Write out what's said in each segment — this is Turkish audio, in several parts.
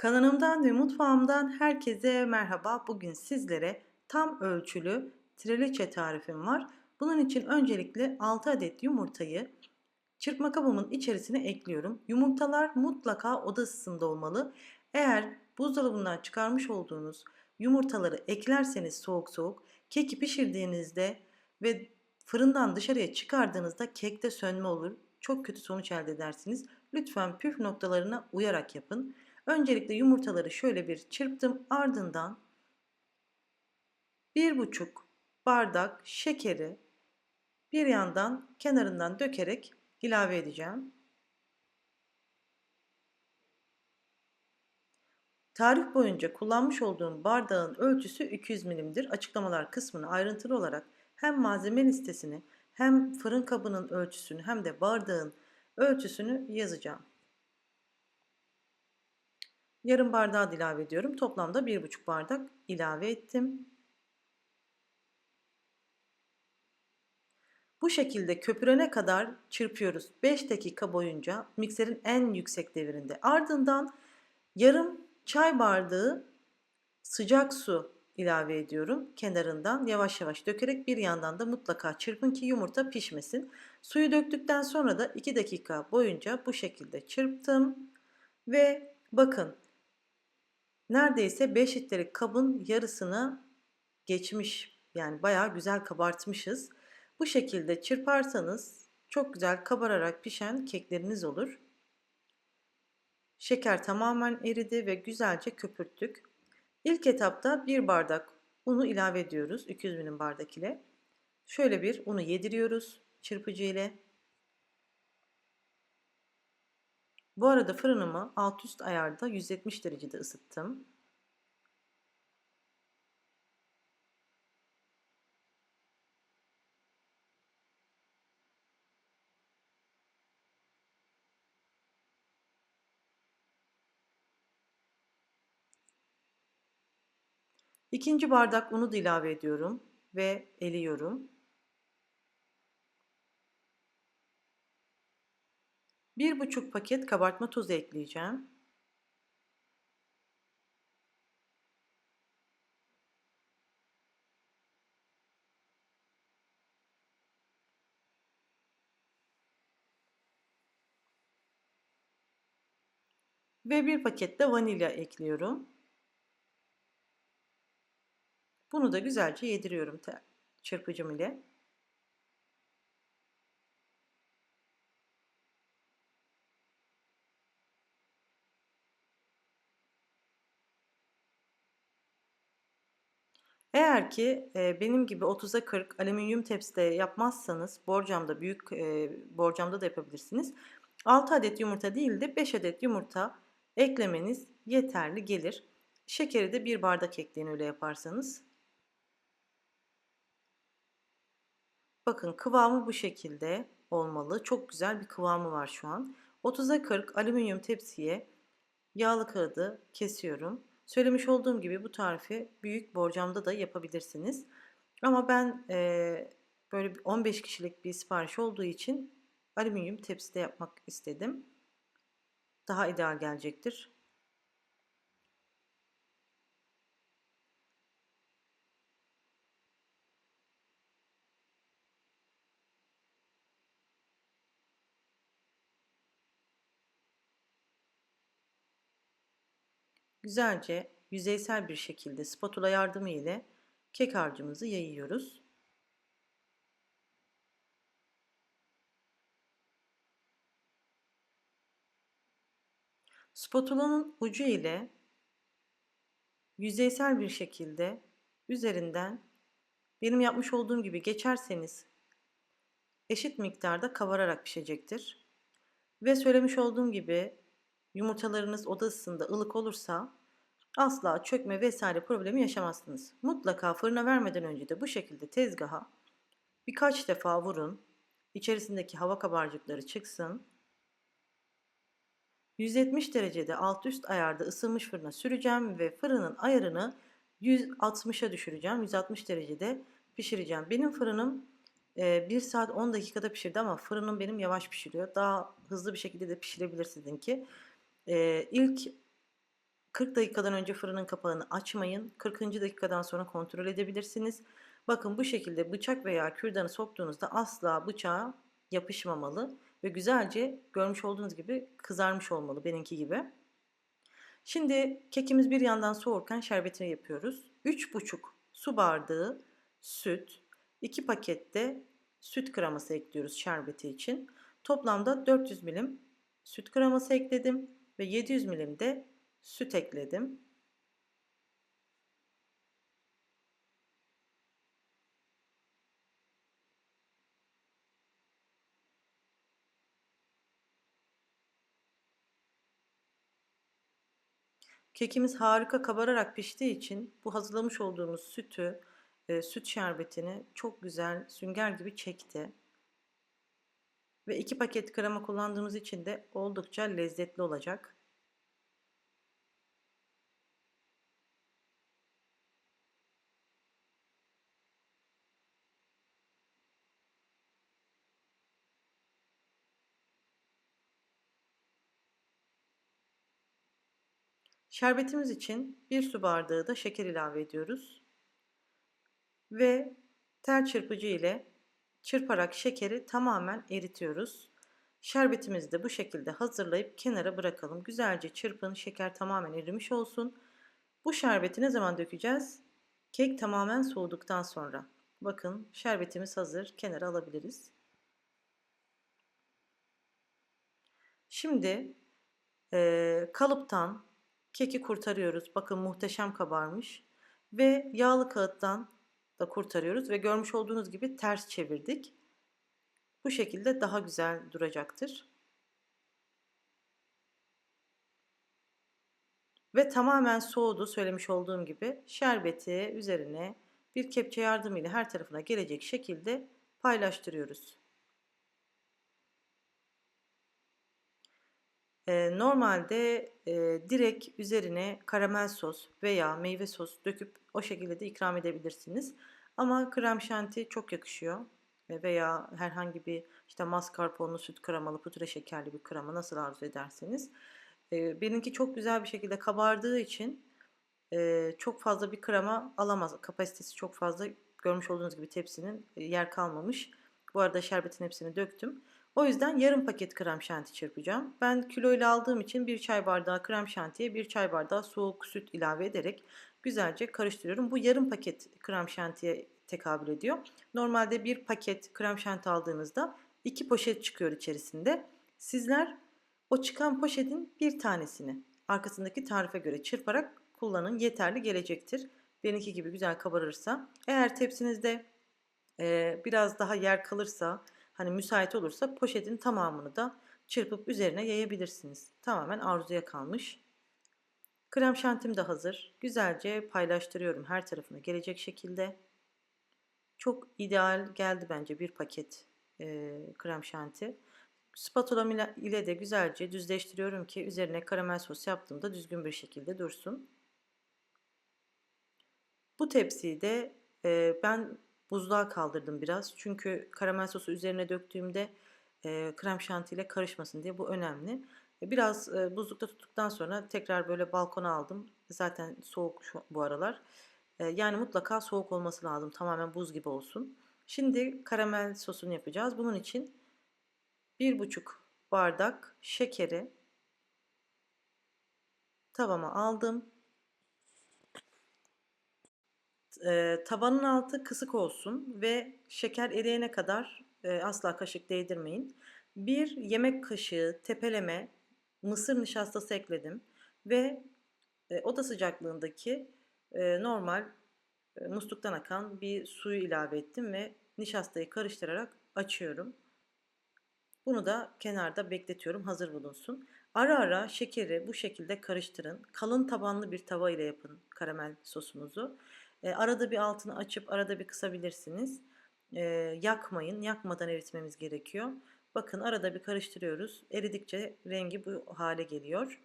Kanalımdan ve mutfağımdan herkese merhaba. Bugün sizlere tam ölçülü trileçe tarifim var. Bunun için öncelikle 6 adet yumurtayı çırpma kabımın içerisine ekliyorum. Yumurtalar mutlaka oda ısısında olmalı. Eğer buzdolabından çıkarmış olduğunuz yumurtaları eklerseniz soğuk soğuk keki pişirdiğinizde ve fırından dışarıya çıkardığınızda kekte sönme olur. Çok kötü sonuç elde edersiniz. Lütfen püf noktalarına uyarak yapın. Öncelikle yumurtaları şöyle bir çırptım. Ardından bir buçuk bardak şekeri bir yandan kenarından dökerek ilave edeceğim. Tarif boyunca kullanmış olduğum bardağın ölçüsü 200 milimdir. Açıklamalar kısmını ayrıntılı olarak hem malzeme listesini hem fırın kabının ölçüsünü hem de bardağın ölçüsünü yazacağım. Yarım bardağı ilave ediyorum. Toplamda 1,5 bardak ilave ettim. Bu şekilde köpürene kadar çırpıyoruz. 5 dakika boyunca mikserin en yüksek devirinde. Ardından yarım çay bardağı sıcak su ilave ediyorum. Kenarından yavaş yavaş dökerek bir yandan da mutlaka çırpın ki yumurta pişmesin. Suyu döktükten sonra da 2 dakika boyunca bu şekilde çırptım. Ve bakın neredeyse 5 litrelik kabın yarısını geçmiş. Yani bayağı güzel kabartmışız. Bu şekilde çırparsanız çok güzel kabararak pişen kekleriniz olur. Şeker tamamen eridi ve güzelce köpürttük. İlk etapta bir bardak unu ilave ediyoruz 200 milim bardak ile. Şöyle bir unu yediriyoruz çırpıcı ile. Bu arada fırınımı alt üst ayarda 170 derecede ısıttım. İkinci bardak unu da ilave ediyorum ve eliyorum. Bir buçuk paket kabartma tozu ekleyeceğim. Ve bir paket de vanilya ekliyorum. Bunu da güzelce yediriyorum çırpıcım ile. Eğer ki e, benim gibi 30'a 40 alüminyum tepside yapmazsanız borcamda büyük e, borcamda da yapabilirsiniz. 6 adet yumurta değil de 5 adet yumurta eklemeniz yeterli gelir. Şekeri de bir bardak ekleyin öyle yaparsanız. Bakın kıvamı bu şekilde olmalı. Çok güzel bir kıvamı var şu an. 30'a 40 alüminyum tepsiye yağlı kağıdı kesiyorum. Söylemiş olduğum gibi bu tarifi büyük borcamda da yapabilirsiniz. Ama ben e, böyle 15 kişilik bir sipariş olduğu için alüminyum tepside yapmak istedim. Daha ideal gelecektir. Güzelce yüzeysel bir şekilde spatula yardımı ile kek harcımızı yayıyoruz. Spatulanın ucu ile yüzeysel bir şekilde üzerinden benim yapmış olduğum gibi geçerseniz eşit miktarda kavararak pişecektir. Ve söylemiş olduğum gibi yumurtalarınız oda ısısında ılık olursa asla çökme vesaire problemi yaşamazsınız. Mutlaka fırına vermeden önce de bu şekilde tezgaha birkaç defa vurun. İçerisindeki hava kabarcıkları çıksın. 170 derecede alt üst ayarda ısınmış fırına süreceğim ve fırının ayarını 160'a düşüreceğim. 160 derecede pişireceğim. Benim fırınım 1 saat 10 dakikada pişirdi ama fırınım benim yavaş pişiriyor. Daha hızlı bir şekilde de pişirebilir sizinki. İlk 40 dakikadan önce fırının kapağını açmayın. 40. dakikadan sonra kontrol edebilirsiniz. Bakın bu şekilde bıçak veya kürdanı soktuğunuzda asla bıçağa yapışmamalı ve güzelce görmüş olduğunuz gibi kızarmış olmalı benimki gibi. Şimdi kekimiz bir yandan soğurken şerbetini yapıyoruz. 3,5 su bardağı süt, 2 pakette süt kreması ekliyoruz şerbeti için. Toplamda 400 milim süt kreması ekledim ve 700 milim de süt ekledim. Kekimiz harika kabararak piştiği için bu hazırlamış olduğumuz sütü, e, süt şerbetini çok güzel sünger gibi çekti. Ve iki paket krema kullandığımız için de oldukça lezzetli olacak. Şerbetimiz için bir su bardağı da şeker ilave ediyoruz. Ve tel çırpıcı ile çırparak şekeri tamamen eritiyoruz. Şerbetimizi de bu şekilde hazırlayıp kenara bırakalım. Güzelce çırpın, şeker tamamen erimiş olsun. Bu şerbeti ne zaman dökeceğiz? Kek tamamen soğuduktan sonra. Bakın şerbetimiz hazır. Kenara alabiliriz. Şimdi e, kalıptan Keki kurtarıyoruz. Bakın muhteşem kabarmış. Ve yağlı kağıttan da kurtarıyoruz ve görmüş olduğunuz gibi ters çevirdik. Bu şekilde daha güzel duracaktır. Ve tamamen soğudu söylemiş olduğum gibi şerbeti üzerine bir kepçe yardımıyla her tarafına gelecek şekilde paylaştırıyoruz. Normalde direkt üzerine karamel sos veya meyve sos döküp o şekilde de ikram edebilirsiniz. Ama krem şanti çok yakışıyor e, veya herhangi bir işte mascarpone'lu süt kremalı pudra şekerli bir krema nasıl arzu ederseniz. Benimki çok güzel bir şekilde kabardığı için çok fazla bir krema alamaz. Kapasitesi çok fazla görmüş olduğunuz gibi tepsinin yer kalmamış. Bu arada şerbetin hepsini döktüm. O yüzden yarım paket krem şanti çırpacağım. Ben kiloyla aldığım için bir çay bardağı krem şantiye bir çay bardağı soğuk süt ilave ederek güzelce karıştırıyorum. Bu yarım paket krem şantiye tekabül ediyor. Normalde bir paket krem şanti aldığınızda iki poşet çıkıyor içerisinde. Sizler o çıkan poşetin bir tanesini arkasındaki tarife göre çırparak kullanın yeterli gelecektir. Benimki gibi güzel kabarırsa. Eğer tepsinizde e, biraz daha yer kalırsa hani müsait olursa poşetin tamamını da çırpıp üzerine yayabilirsiniz. Tamamen arzuya kalmış. Krem şantim de hazır. Güzelce paylaştırıyorum her tarafına gelecek şekilde. Çok ideal geldi bence bir paket e, krem şanti. Spatula ile de güzelce düzleştiriyorum ki üzerine karamel sos yaptığımda düzgün bir şekilde dursun. Bu tepsiyi de e, ben buzluğa kaldırdım biraz. Çünkü karamel sosu üzerine döktüğümde e, krem şanti ile karışmasın diye bu önemli. E, biraz e, buzlukta tuttuktan sonra tekrar böyle balkona aldım. Zaten soğuk şu, bu aralar. E, yani mutlaka soğuk olması lazım. Tamamen buz gibi olsun. Şimdi karamel sosunu yapacağız. Bunun için bir buçuk bardak şekeri tavama aldım. E, tabanın altı kısık olsun ve şeker eriyene kadar e, asla kaşık değdirmeyin. Bir yemek kaşığı tepeleme mısır nişastası ekledim ve e, oda sıcaklığındaki e, normal e, musluktan akan bir suyu ilave ettim ve nişastayı karıştırarak açıyorum. Bunu da kenarda bekletiyorum hazır bulunsun. Ara ara şekeri bu şekilde karıştırın. Kalın tabanlı bir tava ile yapın karamel sosumuzu. Arada bir altını açıp arada bir kısabilirsiniz. E, yakmayın. Yakmadan eritmemiz gerekiyor. Bakın arada bir karıştırıyoruz. Eridikçe rengi bu hale geliyor.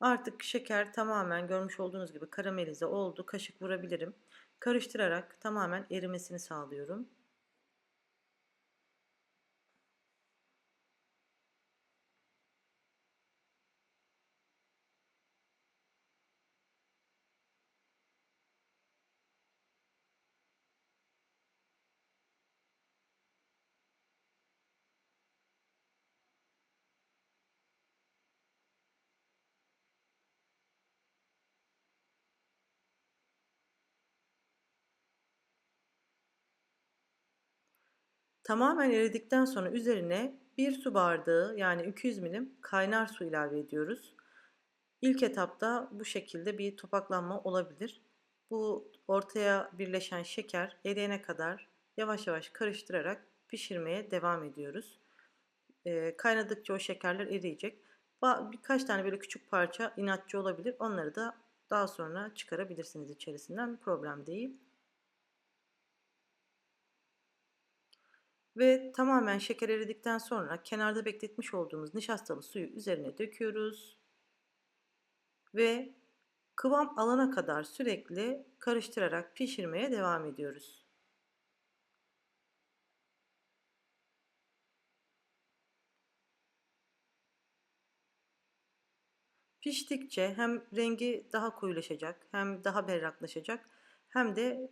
Artık şeker tamamen görmüş olduğunuz gibi karamelize oldu. Kaşık vurabilirim. Karıştırarak tamamen erimesini sağlıyorum. Tamamen eridikten sonra üzerine 1 su bardağı yani 200 milim kaynar su ilave ediyoruz. İlk etapta bu şekilde bir topaklanma olabilir. Bu ortaya birleşen şeker eriyene kadar yavaş yavaş karıştırarak pişirmeye devam ediyoruz. E, kaynadıkça o şekerler eriyecek. Birkaç tane böyle küçük parça inatçı olabilir. Onları da daha sonra çıkarabilirsiniz içerisinden. Problem değil. Ve tamamen şeker eridikten sonra kenarda bekletmiş olduğumuz nişastalı suyu üzerine döküyoruz. Ve kıvam alana kadar sürekli karıştırarak pişirmeye devam ediyoruz. Piştikçe hem rengi daha koyulaşacak, hem daha berraklaşacak, hem de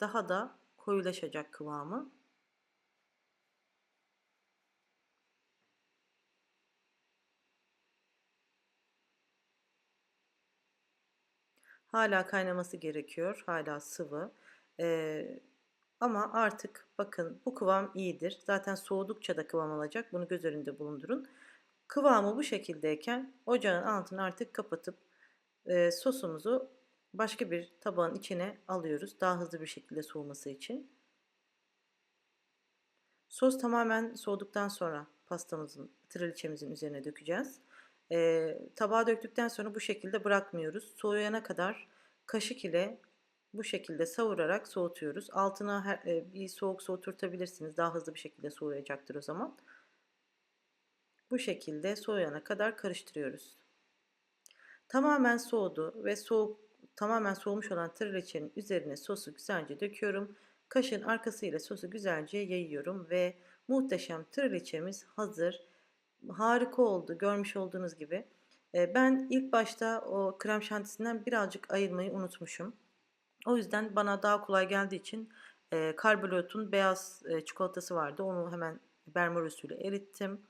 daha da koyulaşacak kıvamı. Hala kaynaması gerekiyor. Hala sıvı. Ee, ama artık bakın bu kıvam iyidir. Zaten soğudukça da kıvam alacak. Bunu göz önünde bulundurun. Kıvamı bu şekildeyken ocağın altını artık kapatıp e, sosumuzu başka bir tabağın içine alıyoruz. Daha hızlı bir şekilde soğuması için. Sos tamamen soğuduktan sonra pastamızın, traliçemizin üzerine dökeceğiz. E, tabağa döktükten sonra bu şekilde bırakmıyoruz. Soğuyana kadar kaşık ile bu şekilde savurarak soğutuyoruz. Altına her, e, bir soğuk soğuturtabilirsiniz. Daha hızlı bir şekilde soğuyacaktır o zaman. Bu şekilde soğuyana kadar karıştırıyoruz. Tamamen soğudu ve soğuk tamamen soğumuş olan trileçenin üzerine sosu güzelce döküyorum. Kaşığın arkasıyla sosu güzelce yayıyorum ve muhteşem trileçemiz hazır harika oldu görmüş olduğunuz gibi. Ben ilk başta o krem şantisinden birazcık ayırmayı unutmuşum. O yüzden bana daha kolay geldiği için e, karbonatın beyaz e, çikolatası vardı. Onu hemen bermor usulü erittim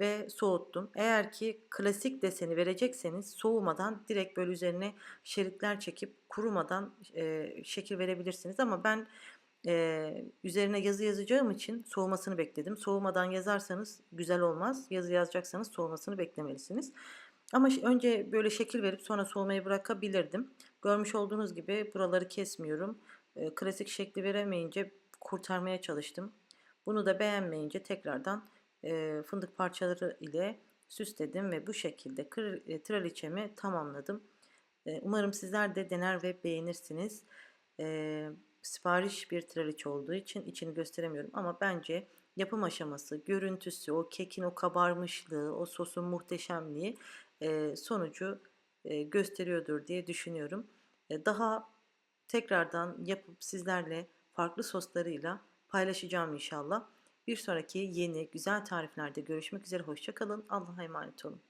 ve soğuttum. Eğer ki klasik deseni verecekseniz soğumadan direkt böyle üzerine şeritler çekip kurumadan e, şekil verebilirsiniz. Ama ben ee, üzerine yazı yazacağım için soğumasını bekledim. Soğumadan yazarsanız güzel olmaz. Yazı yazacaksanız soğumasını beklemelisiniz. Ama önce böyle şekil verip sonra soğumayı bırakabilirdim. Görmüş olduğunuz gibi buraları kesmiyorum. Ee, klasik şekli veremeyince kurtarmaya çalıştım. Bunu da beğenmeyince tekrardan e, fındık parçaları ile süsledim ve bu şekilde e, traliçemi tamamladım. E, umarım sizler de dener ve beğenirsiniz. Sipariş bir traliçe olduğu için içini gösteremiyorum ama bence yapım aşaması, görüntüsü, o kekin o kabarmışlığı, o sosun muhteşemliği e, sonucu e, gösteriyordur diye düşünüyorum. E, daha tekrardan yapıp sizlerle farklı soslarıyla paylaşacağım inşallah. Bir sonraki yeni güzel tariflerde görüşmek üzere. Hoşçakalın. Allah'a emanet olun.